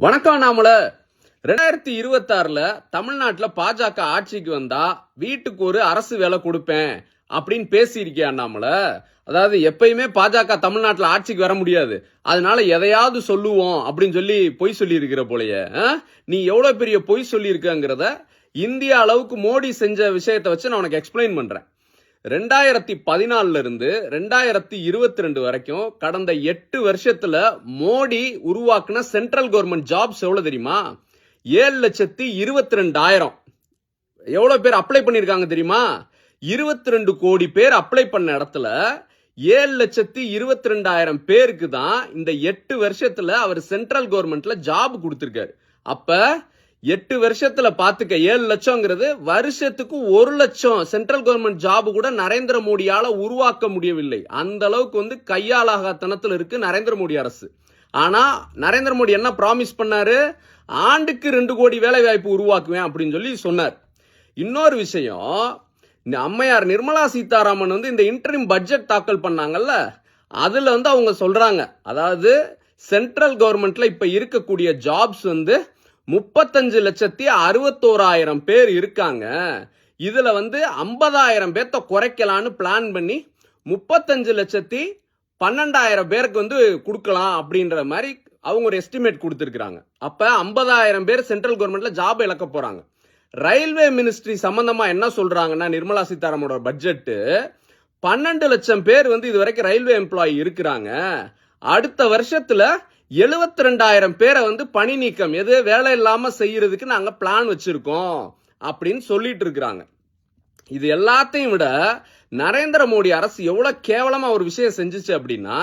வணக்கம் நாமல ரெண்டாயிரத்தி இருபத்தாறுல தமிழ்நாட்டில் பாஜக ஆட்சிக்கு வந்தா வீட்டுக்கு ஒரு அரசு வேலை கொடுப்பேன் அப்படின்னு பேசியிருக்கியா அண்ணாமலை அதாவது எப்பயுமே பாஜக தமிழ்நாட்டில் ஆட்சிக்கு வர முடியாது. அதனால எதையாவது சொல்லுவோம் அப்படின்னு சொல்லி பொய் சொல்லியிருக்கிற போலயே. ஆ? நீ எவ்வளோ பெரிய பொய் சொல்லியிருக்கங்கிறத இந்தியா அளவுக்கு மோடி செஞ்ச விஷயத்தை வச்சு நான் உனக்கு எக்ஸ்பிளைன் பண்ணுறேன் ரெண்டாயிரத்தி பதினாலுல இருந்து ரெண்டாயிரத்தி இருபத்தி ரெண்டு வரைக்கும் கடந்த எட்டு வருஷத்துல மோடி உருவாக்குன சென்ட்ரல் கவர்மெண்ட் ஜாப்ஸ் எவ்வளவு தெரியுமா? ஏழு லட்சத்தி இருபத்தி ரெண்டாயிரம். எவ்வளவு பேர் அப்ளை பண்ணிருக்காங்க தெரியுமா? இருபத்தி ரெண்டு கோடி பேர் அப்ளை பண்ண இடத்துல ஏழு லட்சத்தி இருபத்தி ரெண்டாயிரம் பேருக்கு தான் இந்த எட்டு வருஷத்துல அவர் சென்ட்ரல் கவர்மெண்ட்ல ஜாப் கொடுத்திருக்காரு. அப்ப எட்டு வருஷத்துல பாத்துக்க ஏழு லட்சம்ங்கிறது வருஷத்துக்கு ஒரு லட்சம் சென்ட்ரல் கவர்மெண்ட் ஜாப் கூட நரேந்திர மோடியால உருவாக்க முடியவில்லை. அந்த அளவுக்கு வந்து கையாலாகத்தனத்தில் இருக்கு நரேந்திர மோடி அரசு. ஆனா நரேந்திர மோடி என்ன ப்ராமிஸ் பண்ணாரு? ஆண்டுக்கு ரெண்டு கோடி வேலை வாய்ப்பு உருவாக்குவேன் அப்படின்னு சொல்லி சொன்னார். இன்னொரு விஷயம் அம்மையார் நிர்மலா சீதாராமன் வந்து இந்த இன்டரிம் பட்ஜெட் தாக்கல் பண்ணாங்கல்ல அதுல வந்து அவங்க சொல்றாங்க. அதாவது சென்ட்ரல் கவர்மெண்ட்ல இப்ப இருக்கக்கூடிய ஜாப்ஸ் வந்து முப்பத்தஞ்சு லட்சத்தி அறுபத்தோராயிரம் பேர் இருக்காங்க. இதில் வந்து ஐம்பதாயிரம் பேர்த்த குறைக்கலான்னு பிளான் பண்ணி முப்பத்தஞ்சு லட்சத்தி பன்னெண்டாயிரம் பேருக்கு வந்து கொடுக்கலாம் அப்படின்ற மாதிரி அவங்க ஒரு எஸ்டிமேட் கொடுத்துருக்குறாங்க. அப்போ ஐம்பதாயிரம் பேர் சென்ட்ரல் கவர்மெண்ட்டில் ஜாப் இழக்க போகிறாங்க ரயில்வே மினிஸ்ட்ரி சம்மந்தமாக என்ன சொல்கிறாங்கன்னா நிர்மலா சீதாராமனோட பட்ஜெட்டு பன்னெண்டு லட்சம் பேர் வந்து இது வரைக்கும் ரயில்வே எம்ப்ளாயி இருக்கிறாங்க. அடுத்த வருஷத்தில் எழுபத்தி ரெண்டாயிரம் பேரை வந்து பணி நீக்கம் எது வேலை இல்லாம செய்யறதுக்கு நாங்க பிளான் வச்சிருக்கோம் அப்படின்னு சொல்லிட்டு இருக்கிறாங்க. இது எல்லாத்தையும் விட நரேந்திர மோடி அரசு எவ்வளவு கேவலமா ஒரு விஷயம் செஞ்சுச்சு அப்படின்னா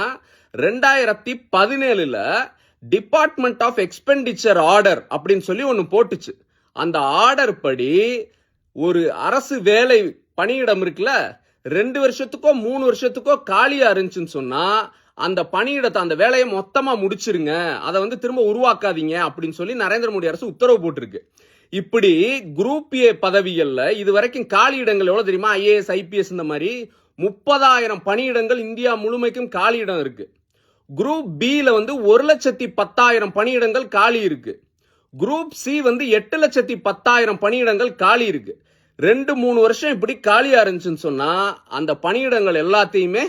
ரெண்டாயிரத்தி பதினேழுல டிபார்ட்மெண்ட் ஆஃப் எக்ஸ்பெண்டிச்சர் ஆர்டர் அப்படின்னு சொல்லி ஒன்று போட்டுச்சு. அந்த ஆர்டர் படி ஒரு அரசு வேலை பணியிடம் இருக்குல்ல ரெண்டு வருஷத்துக்கோ மூணு வருஷத்துக்கோ காலியா இருந்துச்சுன்னு சொன்னா அந்த பணியிடத்தை அந்த வேலையை மொத்தமாக முடிச்சிருங்க. அதை வந்து திரும்ப உருவாக்காதீங்க அப்படின்னு சொல்லி நரேந்திர மோடி அரசு உத்தரவு போட்டிருக்கு. இப்படி குரூப் ஏ பதவிகளில் இது வரைக்கும் காலி இடங்கள் எவ்வளோ தெரியுமா? ஐஏஎஸ் ஐபிஎஸ் இந்த மாதிரி முப்பதாயிரம் பணியிடங்கள் இந்தியா முழுமைக்கும் காலி இடம் இருக்கு. குரூப் பியில் வந்து ஒரு லட்சத்தி பத்தாயிரம் பணியிடங்கள் காலி இருக்கு. குரூப் சி வந்து எட்டு லட்சத்தி பத்தாயிரம் பணியிடங்கள் காலி இருக்கு. ரெண்டு மூணு வருஷம் இப்படி காலியா இருந்துச்சுன்னு சொன்னா அந்த பணியிடங்கள் எல்லாத்தையுமே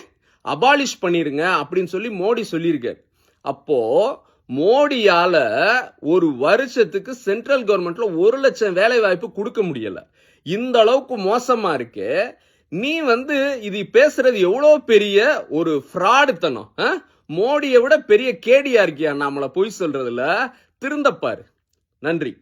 அபாலிஷ் பண்ணிருங்க அப்படின்னு சொல்லி மோடி சொல்லியிருக்காரு. அப்போ மோடியால ஒரு வருஷத்துக்கு சென்ட்ரல் கவர்மெண்ட்ல ஒரு லட்சம் வேலை வாய்ப்பு கொடுக்க முடியல. இந்த அளவுக்கு மோசமா இருக்கு. நீ வந்து இது பேசுறது எவ்வளோ பெரிய ஒரு ஃப்ராடுத்தனம் ஆ? மோடியை விட பெரிய கேடியா இருக்கியா? நம்மளை பொய் சொல்றதுல. திருந்தப்பாரு நன்றி.